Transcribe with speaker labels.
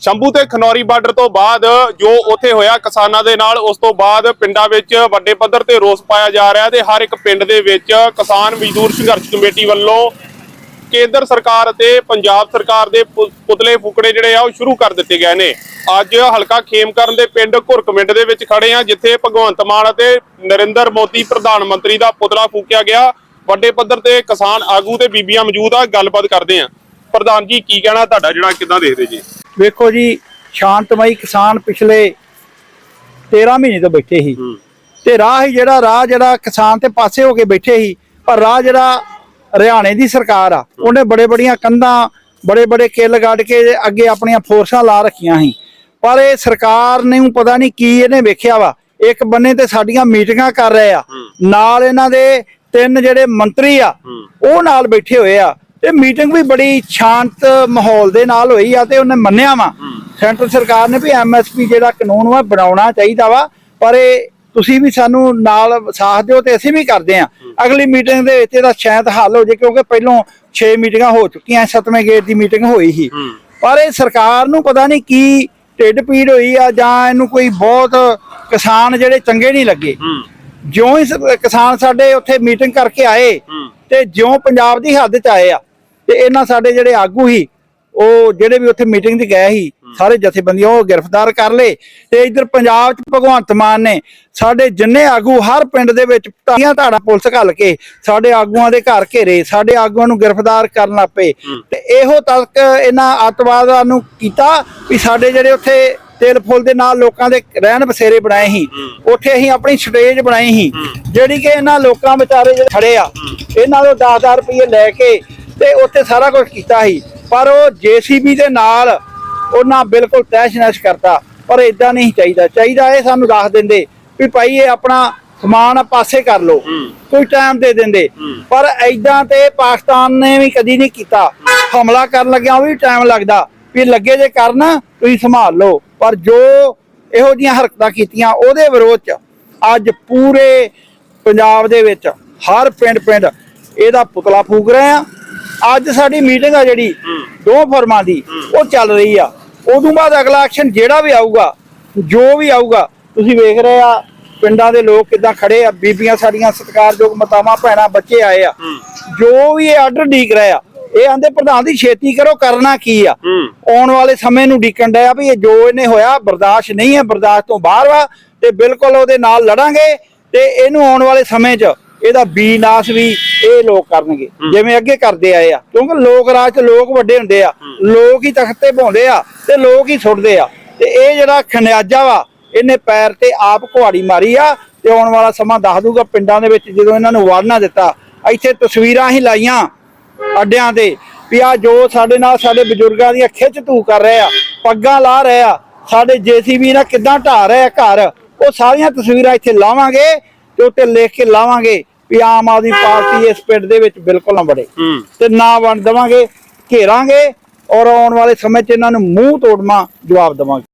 Speaker 1: ਸ਼ੰਭੂ ਤੇ ਖਨੌਰੀ ਬਾਰਡਰ ਤੋਂ ਬਾਅਦ ਜੋ ਉੱਥੇ ਹੋਇਆ ਕਿਸਾਨਾਂ ਦੇ ਨਾਲ, ਉਸ ਤੋਂ ਬਾਅਦ ਪਿੰਡਾਂ ਵਿੱਚ ਵੱਡੇ ਪੱਧਰ ਤੇ ਰੋਸ ਪਾਇਆ ਜਾ ਰਿਹਾ ਤੇ ਹਰ ਇੱਕ ਪਿੰਡ ਦੇ ਵਿੱਚ ਕਿਸਾਨ ਮਜ਼ਦੂਰ ਸੰਘਰਸ਼ ਕਮੇਟੀ ਵੱਲੋਂ ਕੇਂਦਰ ਸਰਕਾਰ ਅਤੇ ਪੰਜਾਬ ਸਰਕਾਰ ਦੇ ਪੁ- ਪੁਤਲੇ ਫੁਕੜੇ ਜਿਹੜੇ ਆ, ਉਹ ਸ਼ੁਰੂ ਕਰ ਦਿੱਤੇ ਗਏ ਨੇ। ਅੱਜ ਹਲਕਾ ਖੇਮਕਰਨ ਦੇ ਪਿੰਡ ਘੁਰਕਮਿੰਡ ਦੇ ਵਿੱਚ ਖੜੇ ਆ, ਜਿੱਥੇ ਭਗਵੰਤ ਮਾਨ ਅਤੇ ਨਰਿੰਦਰ ਮੋਦੀ ਪ੍ਰਧਾਨ ਮੰਤਰੀ ਦਾ ਪੁਤਲਾ ਫੂਕਿਆ ਗਿਆ। ਵੱਡੇ ਪੱਧਰ ਤੇ ਕਿਸਾਨ ਆਗੂ ਤੇ ਬੀਬੀਆਂ ਮੌਜੂਦ ਆ, ਗੱਲਬਾਤ ਕਰਦੇ ਆ। ਪ੍ਰਧਾਨ ਜੀ, ਕੀ ਕਹਿਣਾ ਤੁਹਾਡਾ? ਜਿਹੜਾ ਕਿੱਦਾਂ ਦੇਖਦੇ ਜੀ?
Speaker 2: ਵੇਖੋ ਜੀ ਸ਼ਾਂਤਮਈ ਕਿਸਾਨ ਪਿਛਲੇ 13 ਮਹੀਨੇ ਤੋਂ ਬੈਠੇ ਸੀ। ਤੇ ਰਾਹ ਹੀ ਜਿਹੜਾ ਰਾਹ ਜਿਹੜਾ ਕਿਸਾਨ ਤੇ ਪਾਸੇ ਹੋ ਕੇ ਬੈਠੇ ਸੀ ਪਰ ਰਾਹ ਜਿਹੜਾ ਹਰਿਆਣੇ ਦੀ ਸਰਕਾਰ ਆ ਉਹਨੇ ਬੜੇ ਬੜੀਆਂ ਕੰਧਾਂ ਬੜੇ ਬੜੇ ਕਿੱਲ ਗੱਡ ਕੇ ਅੱਗੇ ਆਪਣੀਆਂ ਫੋਰਸਾਂ ਲਾ ਰੱਖੀਆਂ ਸੀ। ਪਰ ਇਹ ਸਰਕਾਰ ਨੇ ਊਂ ਪਤਾ ਨਹੀਂ ਕੀ ਇਹਨੇ ਵੇਖਿਆ ਵਾ। ਇੱਕ ਬੰਨੇ ਤੇ ਸਾਡੀਆਂ ਮੀਟਿੰਗਾਂ ਕਰ ਰਹੇ ਆ। ਨਾਲ ਇਹਨਾਂ ਦੇ ਤਿੰਨ ਜਿਹੜੇ ਮੰਤਰੀ ਆ ਉਹ ਨਾਲ ਬੈਠੇ ਹੋਏ ਆ। ਤੇ ਮੀਟਿੰਗ ਵੀ ਬੜੀ ਸ਼ਾਂਤ ਮਾਹੌਲ ਦੇ ਨਾਲ ਹੋਈ ਆ ਤੇ ਉਹਨੇ ਮੰਨਿਆ ਵਾ। ਸੈਂਟਰ ਸਰਕਾਰ ਨੇ ਵੀ ਐਮਐਸਪੀ ਜਿਹੜਾ ਕਾਨੂੰਨ ਵਾ ਬਣਾਉਣਾ ਚਾਹੀਦਾ ਵਾ ਪਰ ਇਹ ਤੁਸੀਂ ਵੀ ਸਾਨੂੰ ਨਾਲ ਸਾਥ ਦਿਓ ਤੇ ਅਸੀਂ ਵੀ ਕਰਦੇ ਆ। ਅਗਲੀ ਮੀਟਿੰਗ ਦੇ ਵਿੱਚ ਇਹਦਾ ਸ਼ਾਇਦ ਹੱਲ ਹੋ ਜੇ ਕਿਉਂਕਿ ਪਹਿਲੋਂ 6 ਮੀਟਿੰਗਾਂ ਹੋ ਚੁੱਕੀਆਂ ਸੱਤਵੇਂ ਗੇਟ ਦੀ ਮੀਟਿੰਗ ਹੋਈ ਸੀ। ਪਰ ਇਹ ਸਰਕਾਰ ਨੂੰ ਪਤਾ ਨਹੀਂ ਕੀ ਢਿੱਡ ਪੀੜ ਹੋਈ ਆ ਜਾਂ ਇਹਨੂੰ ਕੋਈ ਬਹੁਤ ਕਿਸਾਨ ਜਿਹੜੇ ਚੰਗੇ ਨਹੀਂ ਲੱਗੇ। ਜਿਉਂ ਹੀ ਕਿਸਾਨ ਸਾਡੇ ਉੱਥੇ ਮੀਟਿੰਗ ਕਰਕੇ ਆਏ ਤੇ ਜਿਉਂ ਪੰਜਾਬ ਦੀ ਹੱਦ 'ਚ ਆਏ ਆ। ਤੇ ਇਹਨਾਂ ਸਾਡੇ ਜਿਹੜੇ ਆਗੂ ਸੀ ਉਹ ਜਿਹੜੇ ਵੀ ਉੱਥੇ ਮੀਟਿੰਗ ਤੇ ਗਏ ਸੀ ਸਾਰੇ ਜਥੇਬੰਦੀਆਂ ਉਹ ਗ੍ਰਿਫਤਾਰ ਕਰ ਲਏ। ਤੇ ਇਧਰ ਪੰਜਾਬ 'ਚ ਭਗਵੰਤ ਮਾਨ ਨੇ ਸਾਡੇ ਜਿੰਨੇ ਆਗੂ ਹਰ ਪਿੰਡ ਦੇ ਵਿੱਚ ਤਾਈਆਂ ਧਾੜਾ ਪੁਲਿਸ ਘੱਲ ਕੇ ਸਾਡੇ ਆਗੂਆਂ ਦੇ ਘਰ ਘੇਰੇ ਸਾਡੇ ਆਗੂਆਂ ਨੂੰ ਗ੍ਰਿਫਤਾਰ ਕਰਨ ਲੱਗ ਪਏ ਤੇ ਇਹੋ ਤੱਕ ਇਹਨਾਂ ਅੱਤਵਾਦਾਂ ਨੂੰ ਕੀਤਾ ਵੀ ਸਾਡੇ ਜਿਹੜੇ ਉੱਥੇ ਤੇਲ ਫੁੱਲ ਦੇ ਨਾਲ ਲੋਕਾਂ ਦੇ ਰਹਿਣ ਬਸੇਰੇ ਬਣਾਏ ਸੀ। ਉੱਥੇ ਅਸੀਂ ਆਪਣੀ ਸਟੇਜ ਬਣਾਈ ਸੀ। ਜਿਹੜੀ ਕਿ ਇਹਨਾਂ ਲੋਕਾਂ ਵਿਚਾਰੇ ਜਿਹੜੇ ਖੜੇ ਆ ਇਹਨਾਂ ਤੋਂ 10000 ਰੁਪਏ ਲੈ ਕੇ ਤੇ ਉੱਥੇ ਸਾਰਾ ਕੁਝ ਕੀਤਾ ਸੀ। ਪਰ ਉਹ ਜੀਸੀਬੀ ਦੇ ਨਾਲ ਉਹਨਾਂ ਬਿਲਕੁਲ ਤੈਸ਼ ਨੈਸ਼ ਕਰਤਾ। ਪਰ ਇਦਾਂ ਨਹੀਂ ਚਾਹੀਦਾ। ਚਾਹੀਦਾ ਇਹ ਸਾਨੂੰ ਦੱਸ ਦਿੰਦੇ ਵੀ ਭਾਈ ਇਹ ਆਪਣਾ ਸਮਾਨ ਪਾਸੇ ਕਰ ਲਓ। ਕੋਈ ਟਾਈਮ ਦੇ ਦਿੰਦੇ। ਪਰ ਐਦਾਂ ਤੇ ਪਾਕਿਸਤਾਨ ਨੇ ਵੀ ਕਦੀ ਨਹੀਂ ਕੀਤਾ। ਹਮਲਾ ਕਰਨ ਲੱਗਿਆ ਉਹ ਵੀ ਟਾਈਮ ਲੱਗਦਾ ਵੀ ਲੱਗੇ ਜੇ ਕਰਨ ਤੁਸੀਂ ਸੰਭਾਲ ਲਓ। ਪਰ ਜੋ ਇਹੋ ਜੀਆਂ ਹਰਕਤਾਂ ਕੀਤੀਆਂ ਉਹਦੇ ਵਿਰੋਧ ਚ ਅੱਜ ਪੂਰੇ ਪੰਜਾਬ ਦੇ ਵਿੱਚ ਹਰ ਪਿੰਡ ਪਿੰਡ ਇਹਦਾ ਪੁਤਲਾ ਫੂਕ ਰਹੇ ਆ। ਅੱਜ ਸਾਡੀ ਮੀਟਿੰਗ ਆ ਜਿਹੜੀ ਦੋ ਫਰਮਾਂ ਦੀ ਉਹ ਚੱਲ ਰਹੀ ਆ। ਉਦੋਂ ਬਾਅਦ ਅਗਲਾ ਐਕਸ਼ਨ ਜਿਹੜਾ ਵੀ ਆਊਗਾ ਜੋ ਵੀ ਆਊਗਾ ਤੁਸੀਂ ਵੇਖ ਰਹੇ ਆ ਪਿੰਡਾਂ ਦੇ ਲੋਕ ਕਿਦਾਂ ਖੜੇ ਆ ਬੀਬੀਆਂ ਸਾਡੀਆਂ ਸਤਿਕਾਰਯੋਗ ਮਾਤਾਵਾਂ ਭੈਣਾਂ ਬੱਚੇ ਆਏ ਆ। ਜੋ ਵੀ ਇਹ ਆਰਡਰ ਡੀਕ ਰਹੇ ਆ ਇਹ ਆਂਦੇ ਪ੍ਰਧਾਨ ਦੀ ਛੇਤੀ ਕਰੋ ਕਰਨਾ ਕੀ ਆ? ਆਉਣ ਵਾਲੇ ਸਮੇਂ ਨੂੰ ਡੀਕਣ ਡਿਆ ਵੀ ਇਹ ਜੋ ਇਹਨੇ ਹੋਇਆ ਬਰਦਾਸ਼ਤ ਨਹੀਂ ਹੈ ਬਰਦਾਸ਼ਤ ਤੋਂ ਬਾਹਰ ਵਾ ਤੇ ਬਿਲਕੁਲ ਉਹਦੇ ਨਾਲ ਲੜਾਂਗੇ ਤੇ ਇਹਨੂੰ ਆਉਣ ਵਾਲੇ ਸਮੇਂ 'ਚ ਇਹਦਾ ਬੀਨਾਸ਼ ਵੀ ਇਹ ਲੋਕ ਕਰਨਗੇ। ਜਿਵੇਂ ਅੱਗੇ ਕਰਦੇ ਆਏ ਆ ਕਿਉਂਕਿ ਲੋਕ ਰਾਜ 'ਚ ਲੋਕ ਵੱਡੇ ਹੁੰਦੇ ਆ ਲੋਕ ਹੀ ਤਖਤ ਤੇ ਪਾਉਂਦੇ ਆ ਤੇ ਲੋਕ ਹੀ ਸੁੱਟਦੇ ਆ। ਤੇ ਇਹ ਜਿਹੜਾ ਖਨਿਆਜਾ ਵਾ ਇਹਨੇ ਪੈਰ ਤੇ ਆਪ ਕੁਹਾੜੀ ਮਾਰੀ ਆ ਤੇ ਆਉਣ ਵਾਲਾ ਸਮਾਂ ਦੱਸ ਦੂਗਾ ਪਿੰਡਾਂ ਦੇ ਵਿੱਚ ਜਦੋਂ ਇਹਨਾਂ ਨੂੰ ਵਾਰਨਾ ਦਿੱਤਾ। ਇੱਥੇ ਤਸਵੀਰਾਂ ਹੀ ਲਾਈਆਂ ਅੱਡਿਆਂ ਤੇ ਵੀ ਆ ਜੋ ਸਾਡੇ ਨਾਲ ਸਾਡੇ ਬਜ਼ੁਰਗਾਂ ਦੀਆਂ ਖਿੱਚ ਧੂ ਕਰ ਰਹੇ ਆ ਪੱਗਾਂ ਲਾ ਰਹੇ ਆ ਸਾਡੇ ਜੀਸੀਬੀ ਨਾਲ ਕਿੱਦਾਂ ਢਾ ਰਹੇ ਆ ਘਰ ਉਹ ਸਾਰੀਆਂ ਤਸਵੀਰਾਂ ਇੱਥੇ ਲਾਵਾਂਗੇ ਤੇ ਉੱਤੇ ਲਿਖ ਕੇ ਲਾਵਾਂਗੇ। ਵੀ ਆਮ ਆਦਮੀ ਪਾਰਟੀ ਇਸ ਪਿੰਡ ਦੇ ਵਿੱਚ ਬਿਲਕੁਲ ਨਾ ਵੜੇ। ਤੇ ਨਾ ਵੰਡ ਦੇਵਾਂਗੇ ਘੇਰਾਂਗੇ ਔਰ ਆਉਣ ਵਾਲੇ ਸਮੇਂ 'ਚ ਇਹਨਾਂ ਨੂੰ ਮੂੰਹ ਤੋੜਮਾ ਜਵਾਬ ਦੇਵਾਂਗੇ।